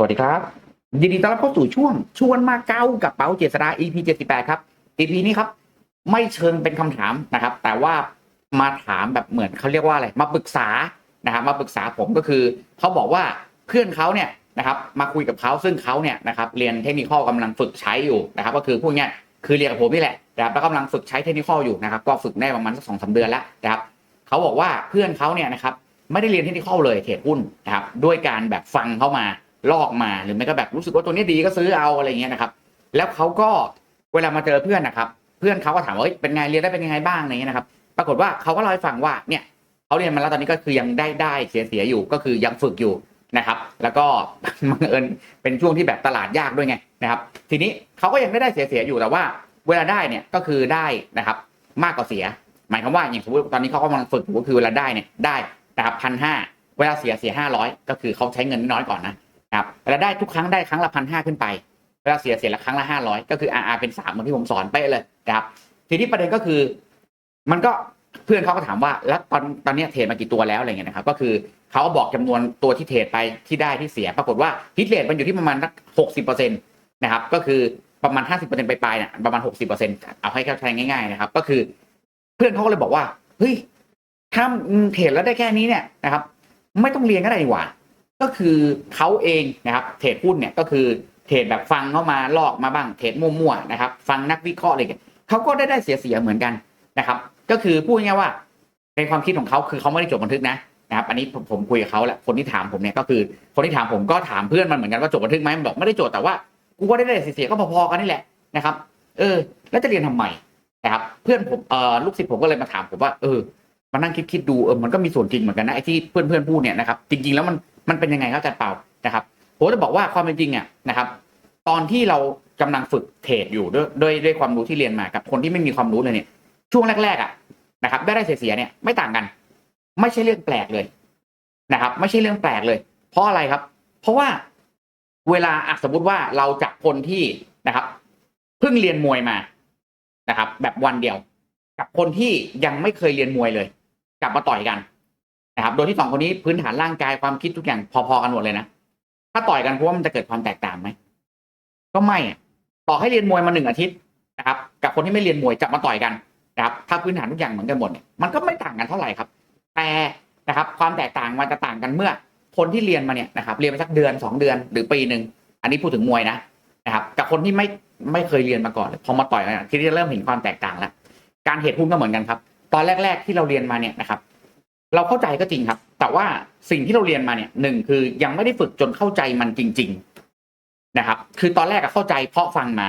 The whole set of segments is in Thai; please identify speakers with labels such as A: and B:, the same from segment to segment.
A: สวัสดีครับ ยินดีต้อนรับเข้าสู่ช่วง ชวนมาเก้ากับเป๋าเจษดา EP 78 ครับ EP นี้ครับ ไม่เชิงเป็นคำถามนะครับ แต่ว่ามาถามแบบเหมือนเขาเรียกว่าอะไร มาปรึกษานะครับ มาปรึกษาผมก็คือเขาบอกว่าเพื่อนเขาเนี่ยนะครับ มาคุยกับเขาซึ่งเขาเนี่ยนะครับเรียนเทคนิคกำลังฝึกใช้อยู่นะครับ ก็คือพูดง่ายคือเรียนกับผมนี่แหละนะครับแล้วกำลังฝึกใช้เทคนิคอยู่นะครับ ก็ฝึกได้ประมาณสักสองสาเดือนแล้วนะครับเขาบอกว่าเพื่อนเขาเนี่ยนะครับไม่ได้เรียนเทคนิคเลยเทรดหุ้นนะครับด้วยการแบบฟังเข้ามา ลอกมาหรือไม่ก็แบบรู้สึกว่าตัวนี้ดีก็ซื้อเอาอะไรเงี้ยนะครับ แล้วเขาก็เวลามาเจอเพื่อนนะครับ เพื่อนเขาก็ถามว่าเฮ้ยเป็นไงเรียนได้เป็นยังไงบ้างอะไรเงี้ยนะครับ ปรากฏว่าเขาก็เล่าให้ฟังว่าเนี่ยเขาเรียนมาแล้วตอนนี้ก็คือยังได้ได้เสียเสียอยู่ก็คือยังฝึกอยู่นะครับ แล้วก็บังเอิญเป็นช่วงที่แบบตลาดยากด้วยไงนะครับ ทีนี้เขาก็ยังได้ได้เสียเสียอยู่แต่ว่า เวลาได้เนี่ยก็คือได้นะครับ มากกว่าเสีย หมายความว่าอย่างสมมติตอนนี้เขากำลังฝึกก็คือเวลาได้เนี่ยได้นะครับพันห้าเวลาเสียเสียห้าร้อยก็คือเขาใช้เงินน้อยก่อนนะ ครับเวลาได้ทุกครั้งได้ครั้งละพันห้าขึ้นไปเวลาเสียเสียละครั้งละห้าร้อยก็คือ RR เป็นสามเหมือนที่ผมสอนเป๊ะเลยนะครับ ทีนี้ประเด็นก็คือ มันก็เพื่อนเขาก็ถามว่าแล้วตอนตอนนี้เทรดมากี่ตัวแล้วอะไรเงี้ยนะครับ ก็คือเขาบอกจำนวนตัวที่เทรดไปที่ได้ที่เสีย ปรากฏว่าฮิตเรทมันอยู่ที่ประมาณสักหกสิบเปอร์เซ็นต์นะครับ ก็คือประมาณห้าสิบเปอร์เซ็นต์ไปลายๆเนี่ยประมาณหกสิบเปอร์เซ็นต์เอาให้เข้าใจง่ายๆนะครับ ก็คือ เพื่อนเขาก็เลยบอกว่าเฮ้ยถ้าเทรดแล้วได้แค่นี้เนี่ยนะครับ ไม่ต้องเรียนก็ได้ดีกว่า ก็คือเขาเองนะครับเทรดหุ้นเนี่ยก็คือเทรดแบบฟังเข้ามาลอกมาบ้างเทรดมั่วๆนะครับฟังนักวิเคราะห์อะไรอย่างเงี้ยเขาก็ได้ได้เสียๆเหมือนกันนะครับ ก็คือพูดง่ายๆว่าในความคิดของเขาคือเขาไม่ได้จดบันทึกนะนะครับอันนี้ผมผมคุยกับเขาแหละคนที่ถามผมเนี่ยก็คือคนที่ถามผมก็ถามเพื่อนมันเหมือนกันว่าจดบันทึกไหมมันบอกไม่ได้จดแต่ว่ากูก็ได้ได้เสียๆก็พอๆกันนี่แหละนะครับ เออ แล้วจะเรียนทำไมนะครับ เพื่อนผมเอ่อลูกศิษย์ผมก็เลยมาถามผมว่าเออมานั่งคิดคิดดูเออมันก็มีส่วนจริงเหมือนกันนะไอ้ที่เพื่อนเพื่อนๆพูดเนี่ยนะครับจริง ๆ แล้วมัน มันเป็นยังไงครับอาจารย์เปานะครับผมจะบอกว่าความเป็นจริงอะนะครับ ตอนที่เรากำลังฝึกเทรดอยู่ด้วยด้วยด้วยความรู้ที่เรียนมากับคนที่ไม่มีความรู้เลยเนี่ย ช่วงแรกๆอะนะครับ ได้ได้เสียเนี่ยไม่ต่างกัน ไม่ใช่เรื่องแปลกเลยนะครับ ไม่ใช่เรื่องแปลกเลย เพราะอะไรครับ เพราะว่าเวลาอะสมมติว่าเราจับคนที่นะครับเพิ่งเรียนมวยมานะครับ แบบวันเดียว กับคนที่ยังไม่เคยเรียนมวยเลย กลับมาต่อยกัน นะครับ โดยที่สองคนนี้พื้นฐานร่างกายความคิดทุกอย่างพอๆกันหมดเลยนะ ถ้าต่อยกันเพราะว่ามันจะเกิดความแตกต่างไหม ก็ไม่ต่อให้เรียนมวยมาหนึ่งอาทิตย์นะครับ กับคนที่ไม่เรียนมวยจับมาต่อยกันนะครับ ถ้าพื้นฐานทุกอย่างเหมือนกันหมดเนี่ย มันก็ไม่ต่างกันเท่าไหร่ครับ แต่นะครับ ความแตกต่างมันจะต่างกันเมื่อ คนที่เรียนมาเนี่ยนะครับ เรียนมาสักเดือนสองเดือน หรือปีหนึ่ง อันนี้พูดถึงมวยนะนะครับ กับคนที่ไม่ไม่เคยเรียนมาก่อนเลยพอมาต่อยกันทีนี้จะเริ่มเห็นความแตกต่างแล้ว การเทรดหุ้นก็เหมือนกันครับ ตอนแรก ๆ ที่เราเรียนมาเนี่ยนะครับ เราเข้าใจก็จริงครับ แต่ว่าสิ่งที่เราเรียนมาเนี่ยหนึ่งคือยังไม่ได้ฝึกจนเข้าใจมันจริง ๆนะครับ คือตอนแรกอะเข้าใจเพราะฟังมา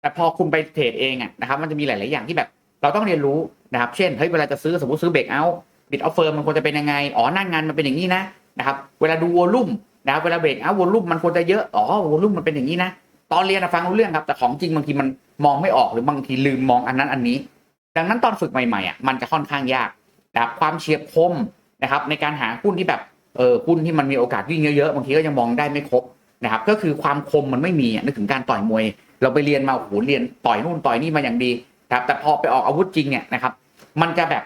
A: แต่พอคุณไปเทรดเองอะนะครับ มันจะมีหลาย ๆ อย่างที่แบบ เราต้องเรียนรู้นะครับ เช่นเฮ้ยเวลาจะซื้อสมมติซื้อเบรกเอาบิดออฟเฟิร์มมันควรจะเป็นยังไงอ๋อหนั่งงานมันเป็นอย่างนี้นะนะครับ เวลาดูวอลลุ่มนะครับเวลาเบรกเอาวอลลุ่มมันควรจะเยอะอ๋อวอลลุ่มมันเป็นอย่างนี้นะตอนเรียนอะฟังรู้เรื่องครับแต่ของจริงบางทีมันมองไม่ออกหรือบางทีลืมมองอันนั้นอันนี้ ดังนั้นตอนฝึกใหม่ๆอะมันจะค่อนข้างยาก นะครับความเฉียบคมนะครับในการหาหุ้นที่แบบเออหุ้นที่มันมีโอกาสวิ่งเยอะๆบางทีก็ยังมองได้ไม่ครบนะครับก็คือความคมมันไม่มีนึกถึงการต่อยมวย เราไปเรียนมาโอ้โหเรียนต่อยนู่นต่อยนี่มาอย่างดีนะครับแต่พอไปออกอาวุธจริงเนี่ยนะครับมันจะแบบ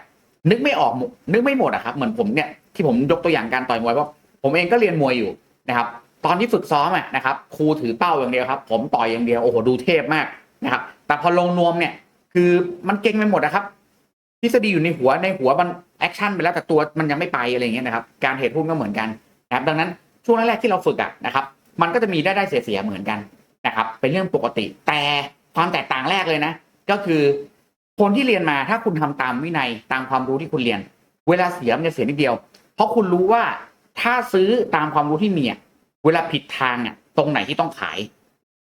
A: นึกไม่ออกนึกไม่หมดอะครับเหมือนผมเนี่ยที่ผมยกตัวอย่างการต่อยมวยเพราะผมเองก็เรียนมวยอยู่นะครับตอนที่ฝึกซ้อมอะนะครับครูถือเป้าอย่างเดียวครับ ผมต่อยอย่างเดียวโอ้โหดูเทพมากนะครับแต่พอลงนวมเนี่ยคือมันเก่งไปหมดนะครับ ทฤษฎีอยู่ในหัวในหัวมันแอคชั่นไปแล้วแต่ตัวมันยังไม่ไปอะไรอย่างเงี้ยนะครับการเทรดหุ้นก็เหมือนกันนะครับดังนั้นช่วงแรกๆที่เราฝึกอะนะครับ มันก็จะมีได้ได้เสียเหมือนกันนะครับ เป็นเรื่องปกติ แต่ความแตกต่างแรกเลยนะ ก็คือคนที่เรียนมาถ้าคุณทำตามวินัยตามความรู้ที่คุณเรียน เวลาเสียมันจะเสียนิดเดียว เพราะคุณรู้ว่าถ้าซื้อตามความรู้ที่มีอะเวลาผิดทางอะตรงไหนที่ต้องขาย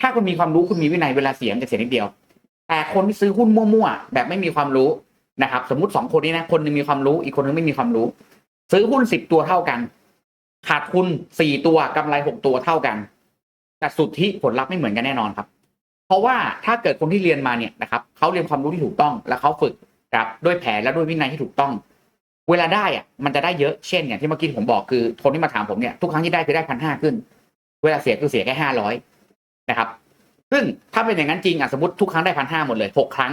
A: ถ้าคุณมีความรู้คุณมีวินัยเวลาเสียมันจะเสียนิดเดียว แต่คนที่ซื้อหุ้นมั่วๆแบบไม่มีความรู้ นะครับ สมมติสองคนนี้นะ คนหนึงมีความรู้ อีกคนหนึงไม่มีความรู้ ซื้อหุ้นสิบตัวเท่ากัน ขาดทุนสี่ตัวกำไรหกตัวเท่ากัน แต่สุดทธิผลลัพธ์ไม่เหมือนกันแน่นอนครับ เพราะว่าถ้าเกิดคนที่เรียนมาเนี่ยนะครับเขาเรียนความรู้ที่ถูกต้อง แล้วเขาฝึกนะครับด้วยแผนและด้วยวินัยที่ถูกต้อง เวลาได้อะมันจะได้เยอะเช่นอย่างที่เมื่อกี้ผมบอกคือคนที่มาถามผมเนี่ยทุกครั้งที่ได้คือได้พันห้าขึ้น เวลาเสียคือเสียแค่ห้าร้อยนะครับ ซึ่งถ้าเป็นอย่างนั้นจริงอะสมมติทุกครั้งได้พันห้าหมดเลยหกครั้ง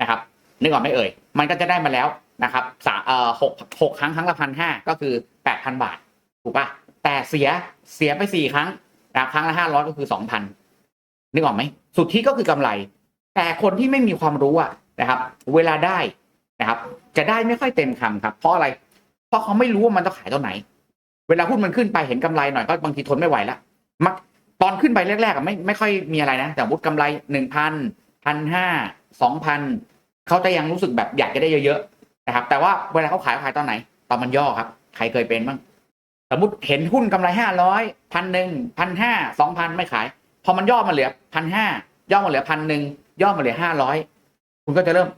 A: นะครับ นึกออกไหมเอ่ย มันก็จะได้มาแล้วนะครับสาเอ่อหกหกครั้งครั้งละพันห้าก็คือแปดพันบาทถูกปะแต่เสียเสียไปสี่ครั้งนะครับครั้งละห้าร้อยก็คือสองพันนึกออกไหมสุดทธิก็คือกำไร แต่คนที่ไม่มีความรู้อะนะครับ เวลาได้นะครับ จะได้ไม่ค่อยเต็มคำครับ เพราะอะไร เพราะเขาไม่รู้ว่ามันจะขายตอนไหน เวลาหุ้นมันขึ้นไปเห็นกำไรหน่อยก็บางทีทนไม่ไหวละมักตอนขึ้นไปแรกๆอะไม่ไม่ค่อยมีอะไรนะ แต่วุฒิกำไรหนึ่งพันพันห้าสองพัน เขาจะยังรู้สึกแบบอยากจะได้เยอะๆนะครับ แต่ว่าเวลาเขาขายเขาขายตอนไหน ตอนมันย่อครับ ใครเคยเป็นบ้าง สมมติเห็นหุ้นกำไรห้าร้อยพันหนึ่งพันห้าสองพันไม่ขาย พอมันย่อมาเหลือพันห้าย่อมาเหลือพันหนึ่งย่อมาเหลือห้าร้อยคุณก็จะเริ่ม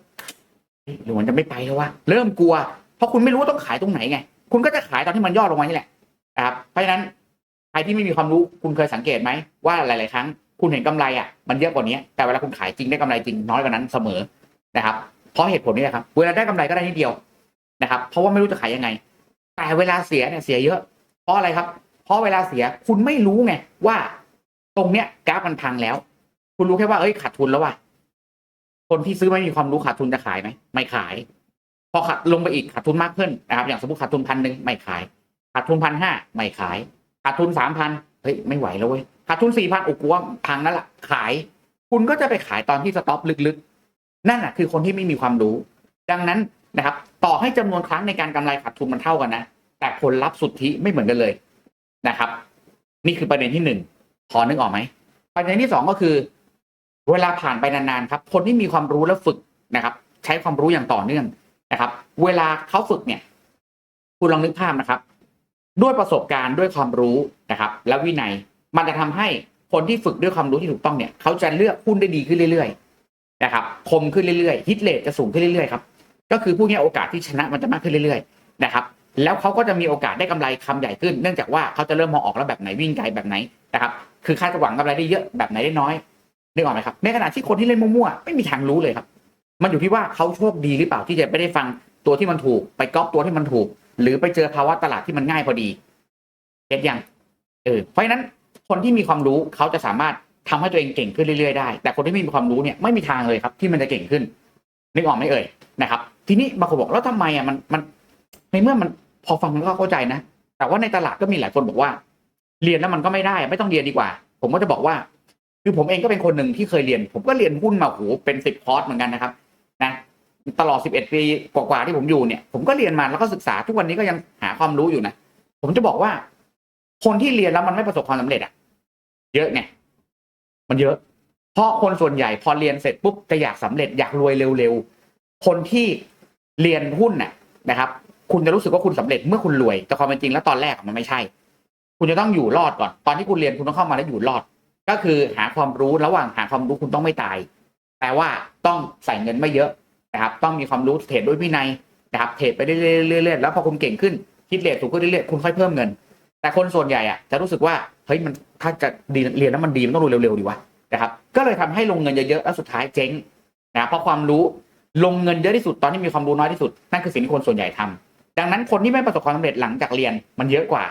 A: เหรือมันจะไม่ไปแล้ววะเริ่มกลัว เพราะคุณไม่รู้ว่าต้องขายตรงไหนไง คุณก็จะขายตอนที่มันย่อลงมานี่แหละนะครับเพราะฉะนั้นใครที่ไม่มีความรู้คุณเคยสังเกตไหมว่าหลาย ๆ ครั้ง คุณเห็นกำไรอะมันเยอะกว่านี้แต่เวลาคุณขายจริงได้กำไรจริงน้อยกว่านั้นเสมอ นะครับเพราะเหตุผลนี้แหละครับเวลาได้กำไรก็ได้นิดเดียวนะครับ เพราะว่าไม่รู้จะขายยังไง แต่เวลาเสียเนี่ยเสียเยอะ เพราะอะไรครับ เพราะเวลาเสียคุณไม่รู้ไงว่าตรงเนี้ยกราฟมันพังแล้ว คุณรู้แค่ว่าเอ้ยขาดทุนแล้วว่ะคนที่ซื้อไม่มีความรู้ขาดทุนจะขายไหมไม่ขาย พอขาดลงไปอีกขาดทุนมากขึ้นนะครับ อย่างสมมติขาดทุนพันหนึ่งไม่ขาย ขาดทุนพันห้าไม่ขาย ขาดทุนสามพันเฮ้ยไม่ไหวแล้วเว้ยขาดทุนสี่พันโอ้กูว่าพังนั่นแหละขาย คุณก็จะไปขายตอนที่สต็อปลึกๆ นั่นแหะคือคนที่ไม่มีความรู้ ดังนั้นนะครับ ต่อให้จำนวนครั้งในการกำไรขาดทุนมันเท่ากันนะ แต่ผลลัพธ์สุทธิไม่เหมือนกันเลยนะครับ นี่คือประเด็นที่หนึ่งพอนึกออกไหมประเด็นที่สองก็คือ เวลาผ่านไปนานๆครับ คนที่มีความรู้แล้วฝึกนะครับ ใช้ความรู้อย่างต่อเนื่องนะครับ เวลาเขาฝึกเนี่ย คุณลองนึกภาพนะครับ ด้วยประสบการณ์ด้วยความรู้นะครับ และวินัยมันจะทำให้คนที่ฝึกด้วยความรู้ที่ถูกต้องเนี่ย เขาจะเลือกหุ้นได้ดีขึ้นเรื่อยๆ นะครับคมขึ้นเรื่อยๆฮิตเลทจะสูงขึ้นเรื่อยๆครับก็คือพูดง่ายโอกาสที่ชนะมันจะมากขึ้นเรื่อยๆนะครับแล้วเขาก็จะมีโอกาสได้กำไรคำใหญ่ขึ้น เนื่องจากว่าเขาจะเริ่มมองออกแล้วแบบไหนวิ่งไกลแบบไหนนะครับคือคาดหวังกำไรได้เยอะแบบไหนได้น้อยนึกออกไหมครับในขณะที่คนที่เล่นมั่วๆไม่มีทางรู้เลยครับ มันอยู่ที่ว่าเขาโชคดีหรือเปล่าที่จะไม่ได้ฟังตัวที่มันถูก ไปก๊อปตัวที่มันถูก หรือไปเจอภาวะตลาดที่มันง่ายพอดีเก็ตยังเออเพราะฉะนั้นคนที่มีความรู้เขาจะสามารถ ทำให้ตัวเองเก่งขึ้นเรื่อยๆได้ แต่คนที่ไม่มีความรู้เนี่ยไม่มีทางเลยครับ ที่มันจะเก่งขึ้นนึกออกไหมเอ่ยนะครับ ทีนี้บางคนบอกแล้วทำไมอะมันมันในเมื่อมันพอฟังมันก็เข้าใจนะ แต่ว่าในตลาดก็มีหลายคนบอกว่า เรียนแล้วมันก็ไม่ได้ ไม่ต้องเรียนดีกว่า ผมก็จะบอกว่า คือผมเองก็เป็นคนหนึ่งที่เคยเรียน ผมก็เรียนหุ้นมาโหเป็นสิบคอร์สเหมือนกันนะครับ นะตลอดสิบเอ็ดปีกว่าๆที่ผมอยู่เนี่ย ผมก็เรียนมาแล้วก็ศึกษาทุกวันนี้ก็ยังหาความรู้อยู่นะ ผมจะบอกว่า คนที่เรียนแล้วมันไม่ประสบความสำเร็จอะเยอะไง มันเยอะ เพราะคนส่วนใหญ่พอเรียนเสร็จปุ๊บจะอยากสำเร็จอยากรวยเร็วๆ คนที่เรียนหุ้นน่ะนะครับ คุณจะรู้สึกว่าคุณสำเร็จเมื่อคุณรวย แต่ความเป็นจริงแล้วตอนแรกมันไม่ใช่ คุณจะต้องอยู่รอดก่อน ตอนที่คุณเรียนคุณต้องเข้ามาแล้วอยู่รอด ก็คือหาความรู้ระหว่างหาความรู้คุณต้องไม่ตาย แปลว่าต้องใส่เงินไม่เยอะนะครับ ต้องมีความรู้เทรดด้วยวินัยนะครับเทรดไปเรื่อยๆแล้วพอคุณเก่งขึ้นคิดเลทถูกขึ้นเรื่อยๆคุณค่อยเพิ่มเงิน แต่คนส่วนใหญ่อะจะรู้สึกว่า เฮ้ยมันถ้าจะดีเรียนแล้วมันดีมันต้องรู้เร็วๆดีวะนะครับ ก็เลยทำให้ลงเงินเยอะๆแล้วสุดท้ายเจ๊งนะเพราะความรู้ลงเงินเยอะที่สุดตอนที่มีความรู้น้อยที่สุดนั่นคือสิ่งที่คนส่วนใหญ่ทำดังนั้นคนที่ไม่ประสบความสำเร็จหลังจากเรียนมันเยอะกว่า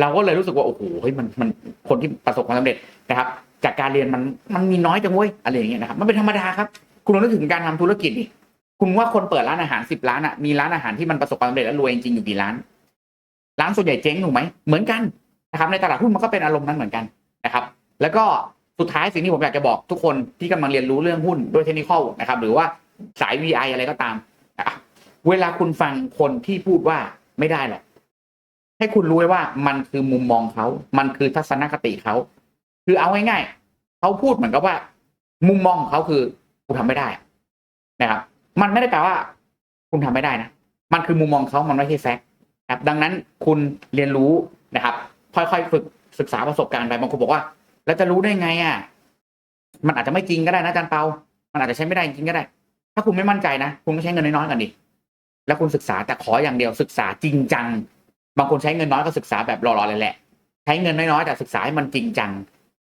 A: เราก็เลยรู้สึกว่าโอ้โหเฮ้ยมันมันคนที่ประสบความสำเร็จนะครับ จากการเรียนมันมันมีน้อยจังเว้ยอะไรอย่างเงี้ยนะครับมันเป็นธรรมดาครับ คุณลองนึกถึงการทำธุรกิจดิคุณว่าคนเปิดร้านอาหารสิบร้านอะมีร้านอาหารที่มันประสบความสำเร็จและรวยจริงๆอยู่กี่ร้าน ร้านส่วนใหญ่เจ๊งถูกไหมเหมือนกัน นะครับในตลาดหุ้นมันก็เป็นอารมณ์นั้นเหมือนกันนะครับ แล้วก็สุดท้ายสิ่งที่ผมอยากจะบอกทุกคนที่กำลังเรียนรู้เรื่องหุ้นด้วยเทคนิคนะครับหรือว่าสาย VI อะไรก็ตามนะครับเวลาคุณฟังคนที่พูดว่าไม่ได้หรอกให้คุณรู้ไว้ว่ามันคือมุมมองเขา มันคือทัศนคติเขา คือเอาง่ายๆเขาพูดเหมือนกับว่า มุมมองของเขาคือกูทำไม่ได้นะครับ มันไม่ได้แปลว่า คุณทำไม่ได้นะ มันคือมุมมองเขามันไม่ใช่แฟกต์ครับ ดังนั้นคุณเรียนรู้นะครับ ค่อยๆฝึกศึกษาประสบการณ์ไปบางคนบอกว่า แล้วจะรู้ได้ไงอะมันอาจจะไม่จริงก็ได้นะอาจารย์เปา มันอาจจะใช้ไม่ได้จริงก็ได้ ถ้าคุณไม่มั่นใจนะคุณก็ใช้เงินน้อยๆกันดิแล้วคุณศึกษาแต่ขออย่างเดียวศึกษาจริงจัง บางคนใช้เงินน้อยก็ศึกษาแบบรอๆเลยแหละ ใช้เงินน้อยๆแต่ศึกษาให้มันจริงจัง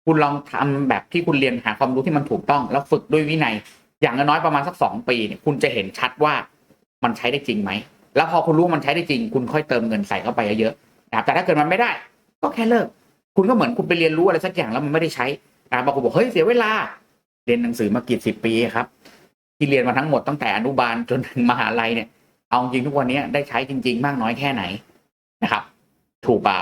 A: คุณลองทำแบบที่คุณเรียนหาความรู้ที่มันถูกต้อง แล้วฝึกด้วยวินัย อย่างน้อยๆประมาณสักสองปีเนี่ยคุณจะเห็นชัดว่ามันใช้ได้จริงไหม แล้วพอคุณรู้มันใช้ได้จริง คุณค่อยเติมเงินใส่เข้าไปเยอะๆนะครับแต่ถ้าเกิดมันไม่ได้ ก็แค่เลิก คุณก็เหมือนคุณไปเรียนรู้อะไรสักอย่างแล้วมันไม่ได้ใช้นะบางคนบอกเฮ้ยเสียเวลา เรียนหนังสือมากี่สิบปีครับ ที่เรียนมาทั้งหมดตั้งแต่อนุบาลจนถึงมหาลัยเนี่ย เอาจริงทุกวันนี้ได้ใช้จริง ๆ มากน้อยแค่ไหนนะครับ ถูกเปล่า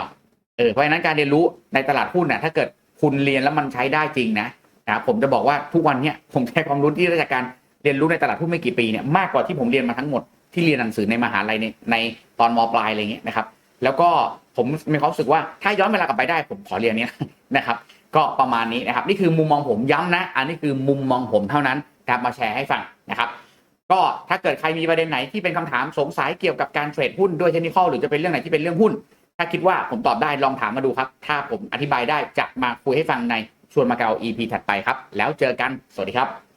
A: เออเพราะฉะนั้นการเรียนรู้ในตลาดหุ้นน่ะถ้าเกิดคุณเรียนแล้วมันใช้ได้จริงนะนะผมจะบอกว่าทุกวันเนี้ยผมใช้ความรู้ที่ได้จากการเรียนรู้ในตลาดหุ้นไม่กี่ปีเนี่ยมากกว่าที่ผมเรียนมาทั้งหมดที่เรียนหนังสือในมหาลัยในในตอนมปลายอะไรเงี้ยนะครับ แล้วก็ ผมมีความรู้สึกว่าถ้าย้อนเวลากลับไปได้ผมขอเรียนเนี้ยนะครับ ก็ประมาณนี้นะครับ นี่คือมุมมองผมย้ำนะ อันนี้คือมุมมองผมเท่านั้นนะครับมาแชร์ให้ฟังนะครับก็ถ้าเกิดใครมีประเด็นไหนที่เป็นคำถามสงสัยเกี่ยวกับการเทรดหุ้นด้วยเทคนิคหรือจะเป็นเรื่องไหนที่เป็นเรื่องหุ้น ถ้าคิดว่าผมตอบได้ลองถามมาดูครับ ถ้าผมอธิบายได้จะมาคุยให้ฟังในชวนมาเกา EP ถัดไปครับ แล้วเจอกันสวัสดีครับ